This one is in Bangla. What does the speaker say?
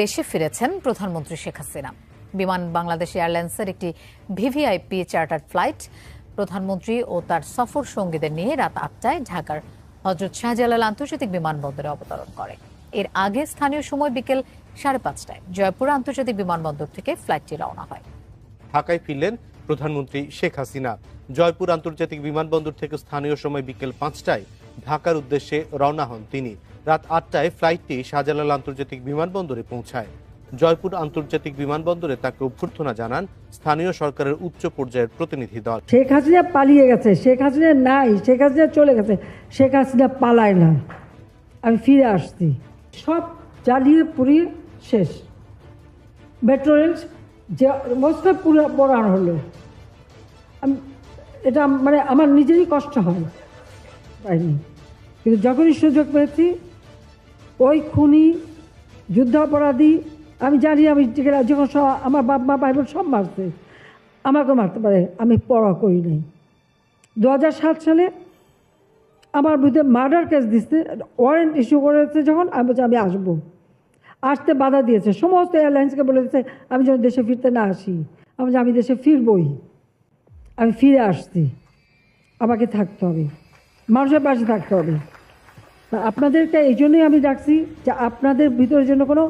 দেশে ফিরেছেন প্রধানমন্ত্রী শেখ হাসিনা। বিমান বাংলাদেশ এয়ারলাইন্সের একটি ভিভিআইপি চার্টার ফ্লাইট প্রধানমন্ত্রী ও তার সফর সঙ্গীদের নিয়ে রাত আটটায় ঢাকার হজরত শাহজালাল আন্তর্জাতিক বিমানবন্দরে অবতরণ করে। এর আগে স্থানীয় সময় বিকেল সাড়ে পাঁচটায় জয়পুর আন্তর্জাতিক বিমানবন্দর থেকে ফ্লাইটটি রওনা হয়। ঢাকায় ফিরলেন প্রধানমন্ত্রী শেখ হাসিনা। জয়পুর আন্তর্জাতিক বিমানবন্দর থেকে স্থানীয় সময় বিকেল পাঁচটায় ঢাকার উদ্দেশ্যে রওনা হন তিনি। রাত আটটায় ফ্লাইটটি শাহজালাল আন্তর্জাতিক বিমানবন্দরে পৌঁছায়। জয়পুর আন্তর্জাতিক বিমানবন্দরে তাকে অভ্যর্থনা জানান স্থানীয় সরকারের উচ্চ পর্যায়ের প্রতিনিধি দল। শেখ হাসিনা পালিয়ে গেছে। শেখ হাসিনা নাই। শেখ হাসিনা চলে গেছে। শেখ হাসিনা পালায় না। আমি ফিরে আসছি। সব জ্বালিয়ে পুড়িয়ে শেষ। মেট্রো রেল যে অবস্থা পুরো পড়ানো হলো। এটা মানে আমার নিজেরই কষ্ট হয়। পাইনি কিন্তু যখনই সুযোগ পেয়েছি ওই খুনি, যুদ্ধাপরাধী, আমি জানি আমি যখন আমার বাপ, মা, ভাই বোন সব মারছে। আমাকে মারতে পারে, আমি পড়া করি নাই। দু সালে আমার বিরুদ্ধে মার্ডার কেস দিচ্ছে ওয়ারেন্ট ইস্যু করেছে যখন, আমি বলছি, আমি আসব। আসতে বাধা দিয়েছে, সমস্ত এয়ারলাইন্সকে বলে দিচ্ছে আমি যেন দেশে ফিরতে না আসি। আমি আমি দেশে ফিরবই। আমি ফিরে আসছি। আমাকে থাকতে হবে। মানুষের পাশে থাকতে হবে। আপনাদেরকে এই জন্যই আমি ডাকছি যে আপনাদের ভিতরে যেন কোনো